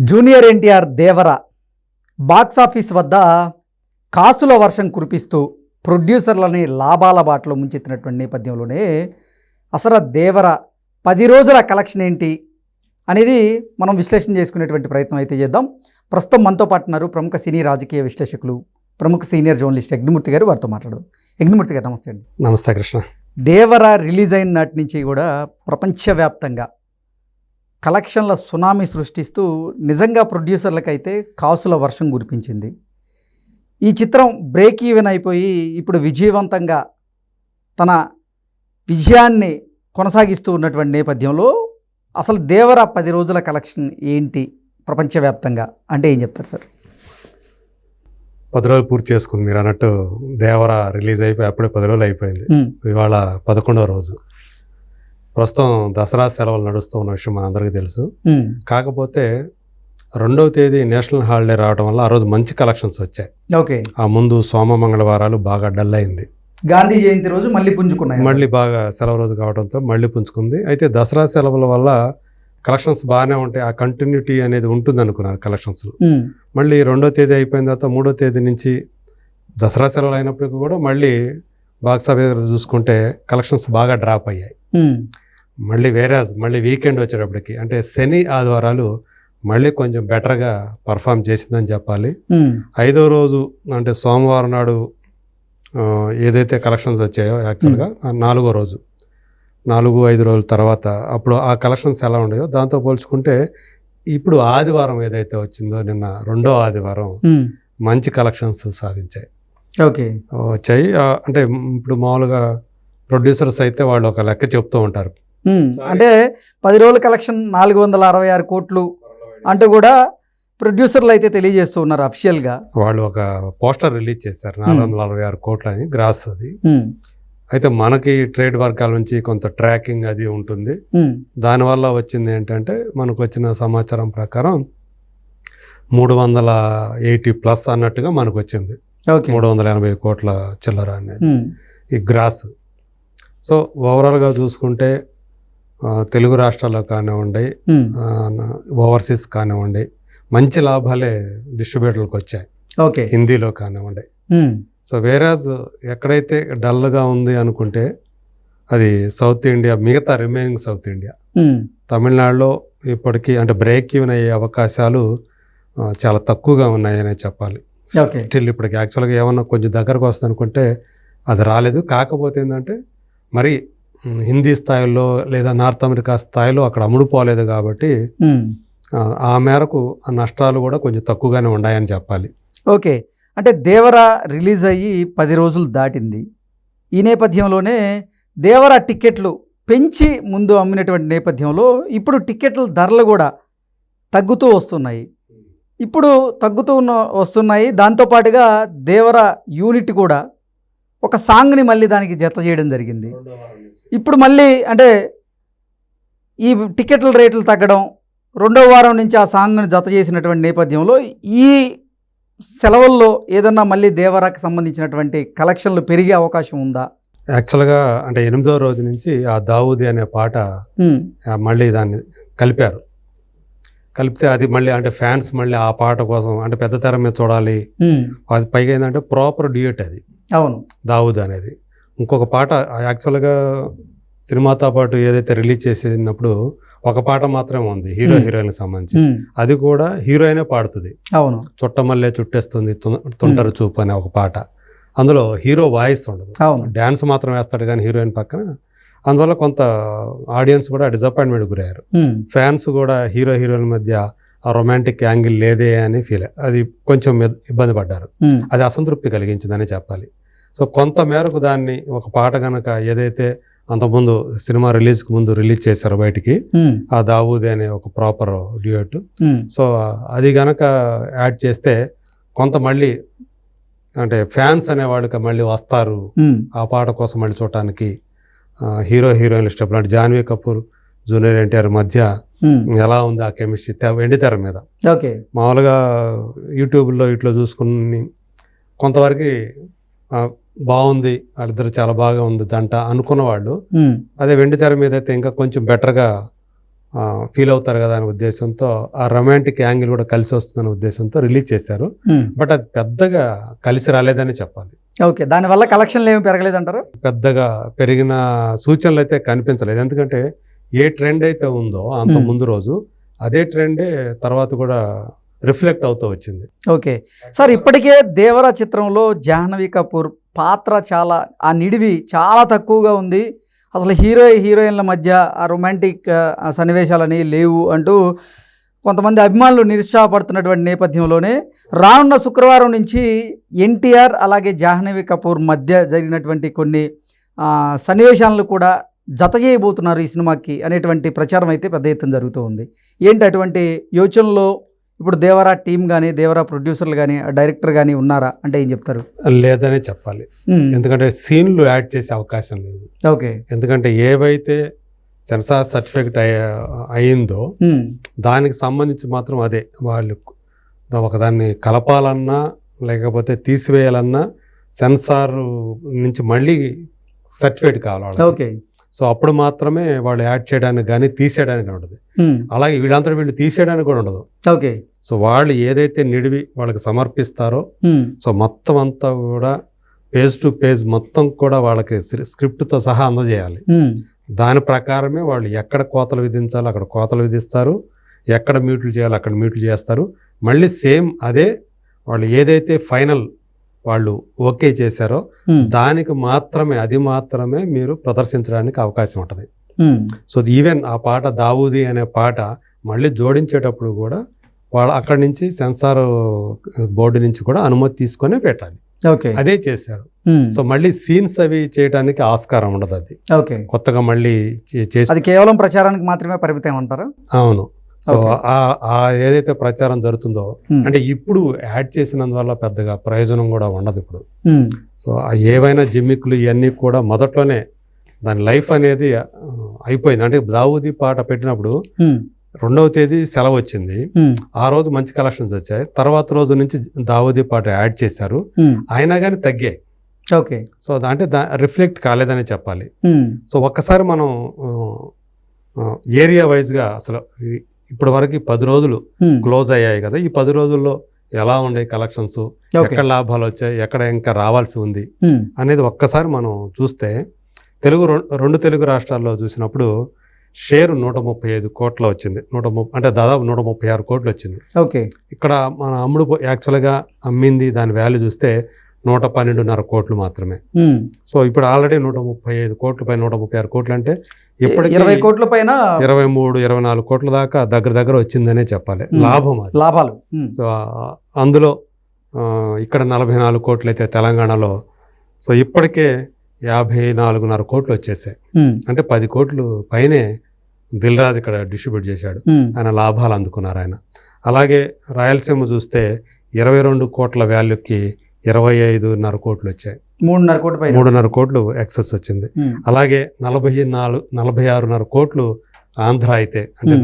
Junior NTR Devara box office వద్ద కాసుల వర్షం కురిపిస్తూ ప్రొడ్యూసర్లని లాభాల బాటలో ముంచెత్తినటువంటి నేపథ్యంలోనే అసలు దేవర పది రోజుల కలెక్షన్ ఏంటి అనేది మనం విశ్లేషణ చేసుకునేటువంటి ప్రయత్నం అయితే చేద్దాం. ప్రస్తుతం మనతో పాటు ఉన్నారు ప్రముఖ సినీ రాజకీయ విశ్లేషకులు ప్రముఖ సీనియర్ జర్నలిస్ట్ యజ్ఞమూర్తి గారు. వారితో మాట్లాడదాం. యజ్ఞమూర్తి గారు నమస్తే అండి. నమస్తే కృష్ణ. దేవర రిలీజ్ అయిన నాటి నుంచి కూడా ప్రపంచవ్యాప్తంగా కలెక్షన్ల సునామీ సృష్టిస్తూ నిజంగా ప్రొడ్యూసర్లకైతే కాసుల వర్షం కురిపించింది. ఈ చిత్రం బ్రేక్ ఈవెన్ అయిపోయి ఇప్పుడు విజయవంతంగా తన విజయాన్ని కొనసాగిస్తూ ఉన్నటువంటి నేపథ్యంలో అసలు దేవర పది రోజుల కలెక్షన్ ఏంటి ప్రపంచవ్యాప్తంగా? అంటే ఏం చెప్తారు సార్? పది రోజులు పూర్తి చేసుకుంది. మీరు అన్నట్టు దేవర రిలీజ్ అయిపోయి అప్పుడే పది రోజులు అయిపోయింది. ఇవాళ పదకొండవ రోజు. ప్రస్తుతం దసరా సెలవులు నడుస్తూ ఉన్న విషయం మనందరికీ తెలుసు. కాకపోతే రెండవ తేదీ నేషనల్ హాలిడే రావడం వల్ల ఆ రోజు మంచి కలెక్షన్స్ వచ్చాయి. ఓకే. ఆ ముందు సోమ మంగళవారాలు బాగా డల్ అయింది. గాంధీ జయంతి రోజు మళ్ళీ పుంజుకున్నాయి మళ్ళీ బాగా సెలవు రోజు కావడంతో మళ్ళీ పుంజుకుంది. అయితే దసరా సెలవుల వల్ల కలెక్షన్స్ బాగానే ఉంటాయి. ఆ కంటిన్యూటీ అనేది ఉంటుంది అనుకున్నారు కలెక్షన్స్ మళ్ళీ రెండో తేదీ అయిపోయిన తర్వాత మూడో తేదీ నుంచి దసరా సెలవులు అయినప్పటికీ కూడా మళ్ళీ బాక్స్ ఆఫీస్ చూసుకుంటే కలెక్షన్స్ బాగా డ్రాప్ అయ్యాయి. మళ్ళీ వేరే మళ్ళీ వీకెండ్ వచ్చేటప్పటికి అంటే శని ఆదివారాలు మళ్ళీ కొంచెం బెటర్గా పర్ఫామ్ చేసిందని చెప్పాలి. ఐదో రోజు అంటే సోమవారం నాడు ఏదైతే కలెక్షన్స్ వచ్చాయో యాక్చువల్గా నాలుగో రోజు. నాలుగు ఐదు రోజుల తర్వాత అప్పుడు ఆ కలెక్షన్స్ ఎలా ఉన్నాయో దాంతో పోల్చుకుంటే ఇప్పుడు ఆదివారం ఏదైతే వచ్చిందో నిన్న రెండో ఆదివారం మంచి కలెక్షన్స్ సాధించాయి. ఓకే. వచ్చాయి. అంటే ఇప్పుడు మామూలుగా ప్రొడ్యూసర్స్ అయితే వాళ్ళు ఒక లెక్క చెప్తూ ఉంటారు. అంటే పది రోజుల కలెక్షన్ నాలుగు వందల అరవై ఆరు కోట్లు అంటూ కూడా ప్రొడ్యూసర్లు అయితే తెలియజేస్తూ ఉన్నారు అఫిషియల్గా. వాళ్ళు ఒక పోస్టర్ రిలీజ్ చేశారు. నాలుగు వందల అరవై ఆరు కోట్లు అని గ్రాస్ అది. అయితే మనకి ట్రేడ్ వర్గాల నుంచి కొంత ట్రాకింగ్ అది ఉంటుంది. దానివల్ల వచ్చింది ఏంటంటే మనకు వచ్చిన సమాచారం ప్రకారం మూడు వందల ఎయిటీ ప్లస్ అన్నట్టుగా మనకు వచ్చింది. మూడు వందల ఎనభై కోట్ల చిల్లర అనేది. ఈ గ్రాస్. సో ఓవరాల్గా చూసుకుంటే తెలుగు రాష్ట్రాల్లో కానివ్వండి ఓవర్సీస్ కానివ్వండి మంచి లాభాలే డిస్ట్రిబ్యూటర్లకు వచ్చాయి. ఓకే. హిందీలో కానివ్వండి. సో వేరాజ్ ఎక్కడైతే డల్గా ఉంది అనుకుంటే అది సౌత్ ఇండియా మిగతా రిమైనింగ్ సౌత్ ఇండియా. తమిళనాడులో ఇప్పటికీ అంటే బ్రేక్ ఈవెన్ అయ్యే అవకాశాలు చాలా తక్కువగా ఉన్నాయనే చెప్పాలి. స్టిల్ ఇప్పటికి యాక్చువల్గా ఏమన్నా కొంచెం దగ్గరకు వస్తుంది అనుకుంటే అది రాలేదు. కాకపోతే ఏంటంటే మరి హిందీ స్థాయిలో లేదా నార్త్ అమెరికా స్థాయిలో అక్కడ అమ్ముడుపోలేదు కాబట్టి ఆ, మేరకు ఆ నష్టాలు కూడా కొంచెం తక్కువగానే ఉన్నాయని చెప్పాలి. ఓకే. అంటే దేవర రిలీజ్ అయ్యి పది రోజులు దాటింది. ఈ నేపథ్యంలోనే దేవర టికెట్లు పెంచి ముందు అమ్మినటువంటి నేపథ్యంలో ఇప్పుడు టికెట్ల ధరలు కూడా తగ్గుతూ వస్తున్నాయి. ఇప్పుడు తగ్గుతూ ఉన్న వస్తున్నాయి. దాంతోపాటుగా దేవర యూనిట్ కూడా ఒక సాంగ్ని మళ్ళీ దానికి జత చేయడం జరిగింది. ఇప్పుడు మళ్ళీ అంటే ఈ టికెట్ల రేట్లు తగ్గడం రెండో వారం నుంచి ఆ సాంగ్ను జత చేసినటువంటి నేపథ్యంలో ఈ సెలవుల్లో ఏదన్నా మళ్ళీ దేవరాకి సంబంధించినటువంటి కలెక్షన్లు పెరిగే అవకాశం ఉందా? యాక్చువల్గా అంటే ఎనిమిదో రోజు నుంచి ఆ దావూది అనే పాట మళ్ళీ దాన్ని కలిపారు. కలిపితే అది మళ్ళీ అంటే ఫ్యాన్స్ మళ్ళీ ఆ పాట కోసం అంటే పెద్ద తెర మీద చూడాలి. అది పైగా ఏంటంటే ప్రాపర్ డ్యూట్ అది. అవును. దావుద్ అనేది. ఇంకొక పాట యాక్చువల్గా సినిమాతో పాటు ఏదైతే రిలీజ్ చేసినప్పుడు ఒక పాట మాత్రమే ఉంది హీరో. హీరోయిన్కి సంబంధించి. అది కూడా హీరోయినే పాడుతుంది. అవును. చుట్టమల్లే చుట్టేస్తుంది తుంటరు చూపు అనే ఒక పాట. అందులో హీరో వాయిస్ ఉండదు. అవును. డ్యాన్స్ మాత్రం వేస్తాడు కానీ హీరోయిన్ పక్కన. అందువల్ల కొంత ఆడియన్స్ కూడా డిసప్పాయింట్మెంట్ గురయ్యారు. ఫ్యాన్స్ కూడా హీరో హీరోయిన్ మధ్య ఆ రొమాంటిక్ యాంగిల్ లేదే అని ఫీల్ అది కొంచెం ఇబ్- ఇబ్బంది పడ్డారు. అది అసంతృప్తి కలిగించిందని చెప్పాలి. సో కొంత మేరకు దాన్ని ఒక పాట కనుక ఏదైతే అంతకుముందు సినిమా రిలీజ్కి ముందు రిలీజ్ చేశారో బయటికి ఆ దావూది అనే ఒక ప్రాపర్ డ్యూయట్. సో అది గనక యాడ్ చేస్తే కొంత మళ్ళీ అంటే ఫ్యాన్స్ అనేవాళ్ళకి మళ్ళీ వస్తారు. ఆ పాట కోసం మళ్ళీ చూడటానికి హీరో హీరోయిన్ స్టెప్ అంటే జాన్వీ కపూర్ జూనియర్ ఎన్టీఆర్ మధ్య ఎలా ఉంది ఆ కెమిస్ట్రీ వెండి తెర మీద. ఓకే. మామూలుగా యూట్యూబ్లో ఇట్లా చూసుకుని కొంతవరకు బాగుంది వాళ్ళిద్దరు చాలా బాగా ఉంది జంట అనుకున్న వాళ్ళు ఉమ్, అదే వెండి తెర మీద అయితే ఇంకా కొంచెం బెటర్గా ఫీల్ అవుతారు కదా అనే ఉద్దేశంతో ఆ రొమాంటిక్ యాంగిల్ కూడా కలిసి వస్తుందనే ఉద్దేశంతో రిలీజ్ చేశారు. బట్ అది పెద్దగా కలిసి రాలేదని చెప్పాలి. ఓకే దానివల్ల కలెక్షన్లు ఏమి పెరగలేదంటారు? పెద్దగా పెరిగిన సూచనలు అయితే కనిపించలేదు. ఎందుకంటే ఏ ట్రెండ్ అయితే ఉందో అంత. ముందు రోజు అదే ట్రెండే తర్వాత కూడా రిఫ్లెక్ట్ అవుతూ వచ్చింది. ఓకే. సార్ ఇప్పటికే దేవర చిత్రంలో జాహ్నవి కపూర్ పాత్ర చాలా ఆ నిడివి చాలా తక్కువగా ఉంది. అసలు హీరో హీరోయిన్ల మధ్య ఆ రొమాంటిక్ సన్నివేశాలు సన్నివేశాలని లేవు అంటూ కొంతమంది అభిమానులు నిరుత్సాహపడుతున్నటువంటి నేపథ్యంలోనే రానున్న శుక్రవారం నుంచి ఎన్టీఆర్ అలాగే జాహ్నవి కపూర్ మధ్య జరిగినటువంటి కొన్ని సన్నివేశాలను కూడా జత చేయబోతున్నారు ఈ సినిమాకి అనేటువంటి ప్రచారం అయితే పెద్ద ఎత్తున జరుగుతూ ఉంది. ఏంటి అటువంటి యోచనలో ఇప్పుడు దేవరా టీం కానీ దేవరా ప్రొడ్యూసర్లు కానీ డైరెక్టర్ కానీ ఉన్నారా? అంటే ఏం చెప్తారు? లేదనే చెప్పాలి. ఎందుకంటే సీన్లు యాడ్ చేసే అవకాశం లేదు. ఓకే. ఎందుకంటే ఏవైతే సెన్సార్ సర్టిఫికెట్ అయిందో దానికి సంబంధించి మాత్రం అదే. వాళ్ళు ఒకదాన్ని కలపాలన్నా లేకపోతే తీసివేయాలన్నా సెన్సార్ నుంచి మళ్ళీ సర్టిఫికేట్ కావాలి. ఓకే. సో అప్పుడు మాత్రమే వాళ్ళు యాడ్ చేయడానికి కానీ తీసేయడానికి ఉండదు. అలాగే వీళ్ళంతా వీళ్ళు తీసేయడానికి కూడా ఉండదు. ఓకే. సో వాళ్ళు ఏదైతే నిడివి వాళ్ళకి సమర్పిస్తారో సో మొత్తం అంతా కూడా పేజ్ టు పేజ్ మొత్తం కూడా వాళ్ళకి స్క్రి- స్క్రిప్ట్తో సహా అందజేయాలి. దాని ప్రకారమే వాళ్ళు ఎక్కడ కోతలు విధించాలో అక్కడ కోతలు విధిస్తారు. ఎక్కడ మ్యూట్లు చేయాలో అక్కడ మ్యూట్లు చేస్తారు. మళ్ళీ సేమ్ అదే వాళ్ళు ఏదైతే ఫైనల్ వాళ్ళు ఓకే చేశారో ఉమ్, దానికి మాత్రమే అది మాత్రమే మీరు ప్రదర్శించడానికి అవకాశం ఉంటుంది. సో ఈవెన్ ఆ పాట దావూది అనే పాట మళ్ళీ జోడించేటప్పుడు కూడా వాళ్ళు అక్కడి నుంచి సెన్సార్ బోర్డు నుంచి కూడా అనుమతి తీసుకొని పెట్టాలి. ఓకే. అదే చేశారు. సో మళ్ళీ సీన్స్ అవి చేయడానికి ఆస్కారం ఉండదు అది. ఓకే. కొత్తగా మళ్ళీ చేసి అది కేవలం ప్రచారానికి మాత్రమే పరిమితం అంటారా? అవును. సో. ఆ ఆ ఏదైతే ప్రచారం జరుగుతుందో ఉమ్, అంటే ఇప్పుడు యాడ్ చేసినందువల్ల పెద్దగా ప్రయోజనం కూడా ఉండదు ఇప్పుడు. సో ఆ ఏవైనా జిమ్మిక్లు ఇవన్నీ కూడా మొదట్లోనే దాని లైఫ్ అనేది అయిపోయింది. అంటే దావూది పాట పెట్టినప్పుడు ఉమ్, రెండవ తేదీ సెలవు వచ్చింది. ఆ రోజు మంచి కలెక్షన్స్ వచ్చాయి. తర్వాత రోజు నుంచి దావూది పాట యాడ్ చేశారు. అయినా కానీ తగ్గాయి. ఓకే సో అంటే దా రిఫ్లెక్ట్ కాలేదని చెప్పాలి. సో ఒక్కసారి మనం ఏరియా వైజ్గా అసలు ఇప్పటి వరకు పది రోజులు క్లోజ్ అయ్యాయి కదా. ఈ పది రోజుల్లో ఎలా ఉండే కలెక్షన్స్? ఎక్కడ లాభాలు వచ్చాయి? ఎక్కడ ఇంకా రావాల్సి ఉంది? అనేది ఒక్కసారి మనం చూస్తే తెలుగు రెండు తెలుగు రాష్ట్రాల్లో చూసినప్పుడు షేర్ నూట ముప్పై ఐదు కోట్ల వచ్చింది. నూట ముప్పై అంటే దాదాపు నూట ముప్పై ఆరు కోట్లు వచ్చింది. ఓకే. ఇక్కడ మన అమ్ముడు యాక్చువల్గా అమ్మింది దాని వాల్యూ చూస్తే నూట పన్నెండున్నర కోట్లు మాత్రమే. సో ఇప్పుడు ఆల్రెడీ నూట ముప్పై ఐదు కోట్ల పై నూట ముప్పై ఆరు కోట్లు అంటే ఇప్పటికీ ఇరవై కోట్ల పైన ఇరవై మూడు ఇరవై నాలుగు కోట్ల దాకా దగ్గర దగ్గర వచ్చిందనే చెప్పాలి. లాభం లాభాలు. సో అందులో ఇక్కడ నలభై నాలుగు కోట్లు అయితే తెలంగాణలో సో ఇప్పటికే యాభై నాలుగున్నర కోట్లు వచ్చేసాయి. అంటే పది కోట్లు పైనే దిల్ రాజు ఇక్కడ డిస్ట్రిబ్యూట్ చేశాడు. ఆయన లాభాలు అందుకున్నారు ఆయన. అలాగే రాయలసీమ చూస్తే ఇరవై రెండు కోట్ల వాల్యూకి ఇరవై ఐదున్నర కోట్లు వచ్చాయి. మూడున్నర కోట్ల పైన మూడున్నర కోట్లు ఎక్సెస్ వచ్చింది. అలాగే నలభై నాలుగు నలభై ఆరున్నర కోట్లు ఆంధ్ర అయితే అంటే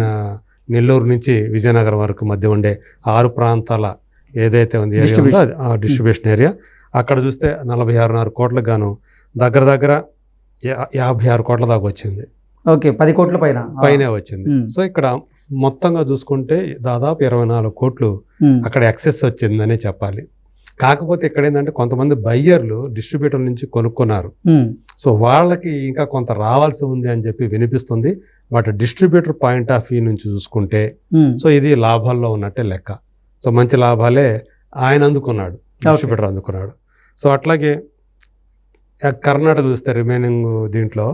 నెల్లూరు నుంచి విజయనగరం వరకు మధ్య ఉండే ఆరు ప్రాంతాల ఏదైతే ఉంది ఏరియా ఆ డిస్ట్రిబ్యూషన్ ఏరియా. అక్కడ చూస్తే నలభై ఆరున్నర కోట్లకు గాను దగ్గర దగ్గర యాభై ఆరు కోట్ల దాకా వచ్చింది. ఓకే పది కోట్ల పైన. పైనే వచ్చింది. సో ఇక్కడ మొత్తంగా చూసుకుంటే దాదాపు ఇరవై నాలుగు కోట్లు అక్కడ ఎక్సెస్ వచ్చిందనే చెప్పాలి. కాకపోతే ఇక్కడ ఏంటంటే కొంతమంది బయ్యర్లు డిస్ట్రిబ్యూటర్ నుంచి కొనుక్కున్నారు. సో వాళ్ళకి ఇంకా కొంత రావాల్సి ఉంది అని చెప్పి వినిపిస్తుంది. But distributor point of view నుంచి చూసుకుంటే సో ఇది లాభాల్లో ఉన్నట్టే లెక్క. సో మంచి లాభాలే ఆయన అందుకున్నాడు డిస్ట్రిబ్యూటర్ అందుకున్నాడు. సో అట్లాగే కర్ణాటక చూస్తే రిమైనింగ్ దీంట్లో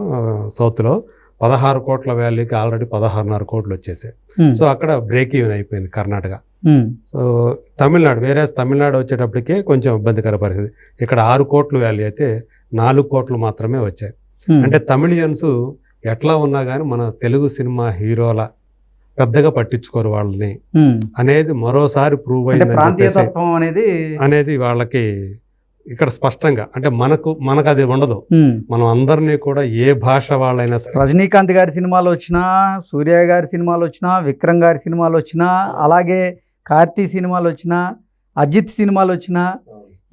సౌత్లో పదహారు కోట్ల వాల్యూకి ఆల్రెడీ పదహారున్నర కోట్లు వచ్చేసాయి. సో అక్కడ బ్రేక్ ఈవెన్ అయిపోయింది కర్ణాటక. సో తమిళనాడు వేరే తమిళనాడు వచ్చేటప్పటికే కొంచెం ఇబ్బందికర పరిస్థితి. ఇక్కడ ఆరు కోట్లు వాల్యూ అయితే నాలుగు కోట్లు మాత్రమే వచ్చాయి. ఉమ్, అంటే తమిళియన్స్ ఎట్లా ఉన్నా కానీ మన తెలుగు సినిమా హీరోల పెద్దగా పట్టించుకోరు వాళ్ళని. ఉమ్, అనేది మరోసారి ప్రూవ్ తత్వం అనేది అనేది వాళ్ళకి ఇక్కడ స్పష్టంగా అంటే మనకు మనకు అది ఉండదు మనం అందరినీ కూడా ఏ భాష వాళ్ళైనా సరే రజనీకాంత్ గారి సినిమాలు వచ్చినా సూర్య గారి సినిమాలు వచ్చినా విక్రమ్ గారి సినిమాలు వచ్చినా అలాగే కార్తీ సినిమాలు వచ్చినా అజిత్ సినిమాలు వచ్చినా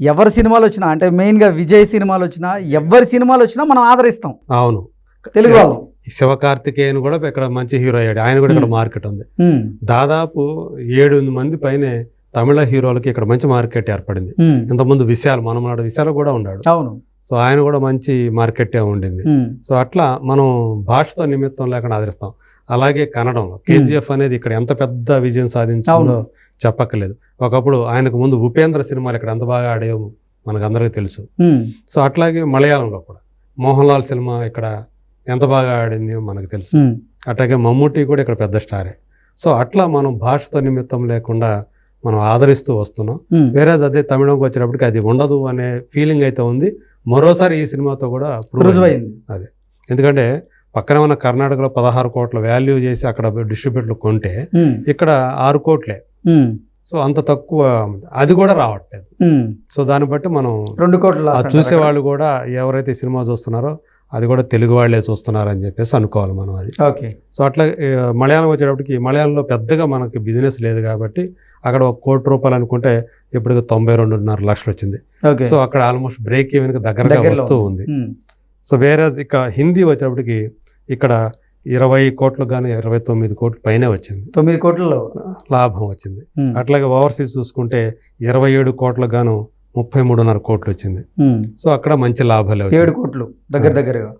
ఎవరి సినిమాలు వచ్చినా అంటే మెయిన్గా విజయ్ సినిమాలు వచ్చినా ఎవరి సినిమాలు వచ్చినా మనం ఆదరిస్తాం. అవును. తెలుగు వాళ్ళం. శివకార్తికేయన్ కూడా ఇక్కడ మంచి హీరో అయ్యాడు. ఆయన కూడా ఇక్కడ. మార్కెట్ ఉంది. దాదాపు ఏడు మంది పైనే తమిళ హీరోలకి ఇక్కడ మంచి మార్కెట్ ఏర్పడింది. ఇంతకుముందు విశాల్ మనం నాడు విశాల్ కూడా ఉన్నాడు. అవును. సో ఆయన కూడా మంచి మార్కెటే ఉండింది. సో అట్లా మనం భాషతో నిమిత్తం లేకుండా ఆదరిస్తాం. అలాగే కన్నడంలో. కేజీఎఫ్ అనేది ఇక్కడ ఎంత పెద్ద విజయం సాధించిందో. చెప్పక్కర్లేదు. ఒకప్పుడు ఆయనకు ముందు ఉపేంద్ర సినిమాలు ఇక్కడ ఎంత బాగా ఆడాయో మనకు అందరికీ తెలుసు సో అట్లాగే మలయాళంలో కూడా. మోహన్ లాల్ సినిమా ఇక్కడ ఎంత బాగా ఆడింది మనకు తెలుసు. అట్లాగే మమ్ముట్టి కూడా ఇక్కడ పెద్ద స్టారే. సో అట్లా మనం భాషతో నిమిత్తం లేకుండా మనం ఆదరిస్తూ వస్తున్నాం. వేరే అదే తమిళంకి వచ్చేటప్పటికి అది ఉండదు అనే ఫీలింగ్ అయితే ఉంది. మరోసారి ఈ సినిమాతో కూడా. రుజువైంది. ఎందుకంటే పక్కన ఉన్న కర్ణాటకలో పదహారు కోట్ల వాల్యూ చేసి అక్కడ డిస్ట్రిబ్యూటర్లు కొంటే ఇక్కడ ఆరు కోట్లే. సో అంత తక్కువ అది కూడా రావట్లేదు. సో దాన్ని బట్టి మనం రెండు కోట్ల ఆ loss అంటారు చూసే అక్కడ. వాళ్ళు కూడా ఎవరైతే సినిమా చూస్తున్నారో అది కూడా తెలుగు వాళ్ళే చూస్తున్నారు అని చెప్పేసి అనుకోవాలి మనం అది. ఓకే. సో అట్లా మలయాళం వచ్చేటప్పటికి మలయాళంలో పెద్దగా మనకి బిజినెస్ లేదు కాబట్టి అక్కడ ఒక కోటి రూపాయలు అనుకుంటే ఇప్పటికి తొంభై రెండున్నర లక్షలు వచ్చింది. సో అక్కడ ఆల్మోస్ట్ బ్రేక్ ఈవెన్ దగ్గరగా దగ్గరలో వస్తూ ఉంది. సో వేరే ఇక హిందీ వచ్చేటప్పటికి ఇక్కడ ఇరవై కోట్లు కానీ ఇరవై తొమ్మిది కోట్ల పైనే వచ్చింది. తొమ్మిది కోట్లలో? లాభం వచ్చింది. అట్లాగే ఓవర్సీస్ చూసుకుంటే ఇరవై ఏడు కోట్లకు గాను ముప్పై మూడున్నర కోట్లు వచ్చింది. సో అక్కడ మంచి లాభాలే ఏడు కోట్లు దగ్గర దగ్గరగా?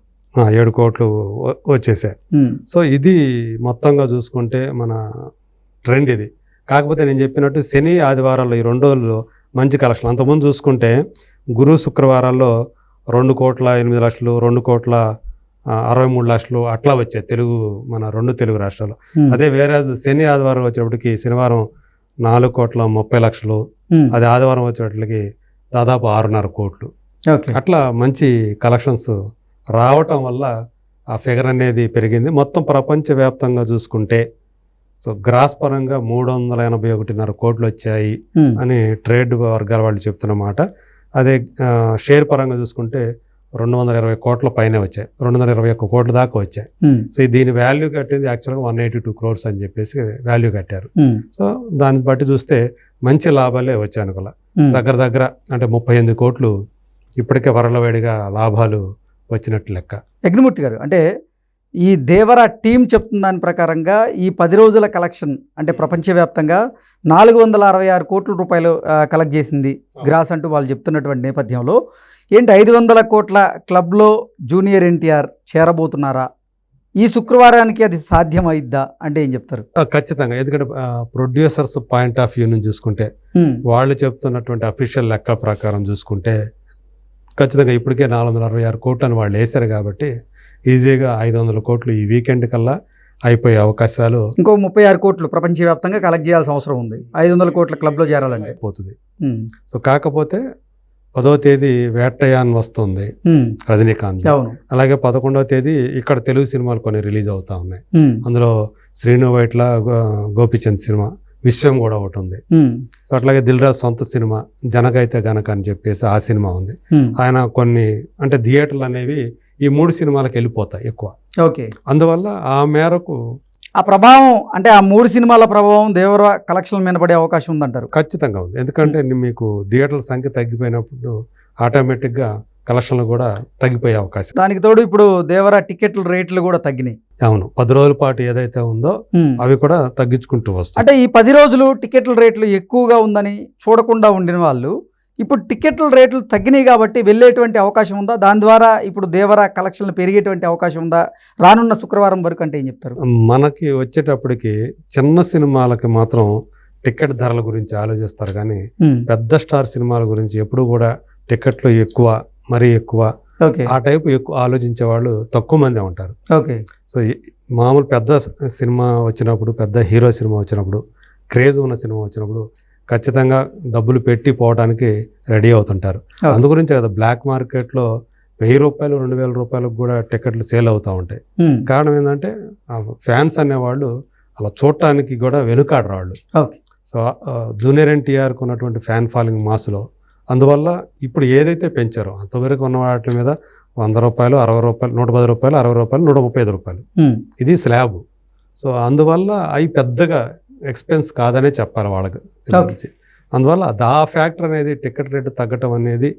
ఏడు కోట్లు వచ్చేసాయి. సో ఇది మొత్తంగా చూసుకుంటే మన ట్రెండ్ ఇది. కాకపోతే నేను చెప్పినట్టు శని ఆదివారాల్లో ఈ రెండు రోజుల్లో మంచి కలెక్షన్. అంతకుముందు చూసుకుంటే గురు శుక్రవారాల్లో రెండు కోట్ల ఎనిమిది లక్షలు రెండు కోట్ల అరవై మూడు లక్షలు అట్లా వచ్చాయి. తెలుగు మన రెండు తెలుగు రాష్ట్రాలు. అదే వేరే శని ఆదివారం వచ్చేటప్పటికి శనివారం నాలుగు కోట్ల ముప్పై లక్షలు. అదే ఆదివారం వచ్చేటప్పటికి దాదాపు ఆరున్నర కోట్లు. అట్లా మంచి కలెక్షన్స్ రావటం వల్ల ఆ ఫిగర్ అనేది పెరిగింది. మొత్తం ప్రపంచవ్యాప్తంగా చూసుకుంటే సో గ్రాస్ పరంగా మూడు వందల ఎనభై ఒకటిన్నర కోట్లు వచ్చాయి అని ట్రేడ్ వర్గాల వాళ్ళు చెప్తున్నమాట అదే షేర్ పరంగా చూసుకుంటే రెండు వందల ఇరవై కోట్ల పైనే వచ్చాయి. రెండు వందల ఇరవై ఒక్క కోట్ల దాకా వచ్చాయి. సో దీని వాల్యూ కట్టింది యాక్చువల్గా వన్ ఎయిటీ టూ క్రోర్స్ అని చెప్పేసి వాల్యూ కట్టారు. సో దాన్ని బట్టి చూస్తే మంచి లాభాలే వచ్చాయి అనుకోల. దగ్గర దగ్గర అంటే ముప్పై ఎనిమిది కోట్లు ఇప్పటికే వరలవేడిగా లాభాలు వచ్చినట్టు లెక్క. యజ్ఞమూర్తి గారు అంటే ఈ దేవరా టీం చెప్తున్న దాని ప్రకారంగా ఈ పది రోజుల కలెక్షన్ అంటే ప్రపంచవ్యాప్తంగా నాలుగు వందల అరవై ఆరు కోట్ల రూపాయలు కలెక్ట్ చేసింది గ్రాస్ అంటూ వాళ్ళు చెప్తున్నటువంటి నేపథ్యంలో ఏంటి ఐదు వందల కోట్ల క్లబ్లో జూనియర్ ఎన్టీఆర్ చేరబోతున్నారా? ఈ శుక్రవారానికి అది సాధ్యమైద్దా? అంటే ఏం చెప్తారు? ఖచ్చితంగా. ఎందుకంటే ప్రొడ్యూసర్స్ పాయింట్ ఆఫ్ వ్యూ నుంచి చూసుకుంటే వాళ్ళు చెప్తున్నటువంటి అఫీషియల్ లెక్క ప్రకారం చూసుకుంటే ఖచ్చితంగా ఇప్పటికే నాలుగు వందల అరవై ఆరు కోట్లు అని వాళ్ళు వేశారు కాబట్టి ఈజీగా ఐదు వందల కోట్లు ఈ వీకెండ్ కల్లా అయిపోయే అవకాశాలు ఇంకో ముప్పై ఆరు కోట్లు ప్రపంచవ్యాప్తంగా కలెక్ట్ చేయాల్సిన అవసరం ఉంది. ఐదు వందల కోట్ల క్లబ్లో చేరాలంటే. పోతుంది సో కాకపోతే పదో తేదీ వేటయాన్ వస్తుంది రజనీకాంత్. అలాగే పదకొండవ తేదీ ఇక్కడ తెలుగు సినిమాలు కొన్ని రిలీజ్ అవుతా ఉన్నాయి. అందులో శ్రీను వైట్ల గోపీచంద్ సినిమా విశ్వం కూడా ఒకటి ఉంది. సో అట్లాగే దిల్ రాజు సొంత సినిమా జనకైతే గనక అని చెప్పేసి ఆ సినిమా ఉంది. ఆయన కొన్ని అంటే థియేటర్లు అనేవి ఈ మూడు సినిమాలకు వెళ్ళిపోతాయి ఎక్కువ. ఓకే. అందువల్ల ఆ మేరకు ఆ ప్రభావం అంటే ఆ మూడు సినిమాల ప్రభావం దేవర కలెక్షన్ మీద పడే అవకాశం ఉందంటారు. ఖచ్చితంగా ఉంది. ఎందుకంటే మీకు థియేటర్ల సంఖ్య తగ్గిపోయినప్పుడు ఆటోమేటిక్గా కలెక్షన్లు కూడా తగ్గిపోయే అవకాశం. దానికి తోడు ఇప్పుడు దేవర టికెట్ల రేట్లు కూడా తగ్గినాయి. అవును. పది రోజుల పాటు ఏదైతే ఉందో. అవి కూడా తగ్గించుకుంటూ వస్తాయి అంటే ఈ పది రోజులు టికెట్ల రేట్లు ఎక్కువగా ఉందని చూడకుండా ఉండిన వాళ్ళు ఇప్పుడు టికెట్ల రేట్లు తగ్గినాయి కాబట్టి వెళ్ళేటువంటి అవకాశం ఉందా? దాని ద్వారా ఇప్పుడు దేవర కలెక్షన్లు పెరిగేటువంటి అవకాశం ఉందా? రానున్న శుక్రవారం వరకు అంటే ఏం చెప్తారు? మనకి వచ్చేటప్పటికి చిన్న సినిమాలకి మాత్రం టికెట్ ధరల గురించి ఆలోచిస్తారు కానీ పెద్ద స్టార్ సినిమాల గురించి ఎప్పుడు కూడా టికెట్లు ఎక్కువ మరీ ఎక్కువ. ఆ టైపు ఎక్కువ ఆలోచించే వాళ్ళు తక్కువ మందే ఉంటారు. ఓకే. సో మామూలు పెద్ద సినిమా వచ్చినప్పుడు పెద్ద హీరో సినిమా వచ్చినప్పుడు క్రేజ్ ఉన్న సినిమా వచ్చినప్పుడు ఖచ్చితంగా డబ్బులు పెట్టి పోవడానికి రెడీ అవుతుంటారు. అందుగురించే కదా బ్లాక్ మార్కెట్లో వెయ్యి రూపాయలు రెండు వేల రూపాయలకు కూడా టికెట్లు సేల్ అవుతూ ఉంటాయి. కారణం ఏంటంటే ఫ్యాన్స్ అనేవాళ్ళు అలా చూడటానికి కూడా వెనుకాడరు వాళ్ళు సో జూనియర్ ఎన్టీఆర్కి ఉన్నటువంటి ఫ్యాన్ ఫాలోయింగ్ మాస్లో అందువల్ల ఇప్పుడు ఏదైతే పెంచారో అంతవరకు ఉన్న వాటి మీద వంద రూపాయలు అరవై రూపాయలు నూట పది రూపాయలు అరవై రూపాయలు నూట ముప్పై ఐదు రూపాయలు. ఇది స్లాబ్. సో అందువల్ల అవి పెద్దగా ఎక్స్పెన్స్ కాదనే చెప్పాలి వాళ్ళకి అందువల్ల దా ఫ్యాక్టర్ అనేది టికెట్ రేటు తగ్గటం అనేది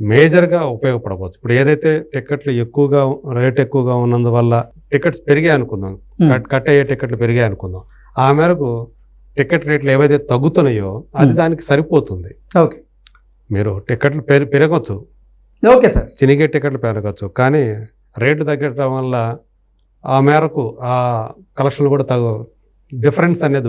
మేజర్గా ఉపయోగపడవచ్చు. ఇప్పుడు ఏదైతే టికెట్లు ఎక్కువగా రేట్ ఎక్కువగా ఉన్నందువల్ల టికెట్స్ పెరిగాయి అనుకుందాం. కట్ కట్ అయ్యే టికెట్లు పెరిగాయి అనుకుందాం. ఆ మేరకు టికెట్ రేట్లు ఏవైతే తగ్గుతున్నాయో అది. దానికి సరిపోతుంది. ఓకే. మీరు టికెట్లు పెరి పెరగచ్చు. Okay sir. చినిగే టికెట్లు పెరగచ్చు. కానీ రేట్లు తగ్గడం వల్ల ఆ మేరకు ఆ కలెక్షన్ కూడా తగు డిఫరెన్స్ అనేది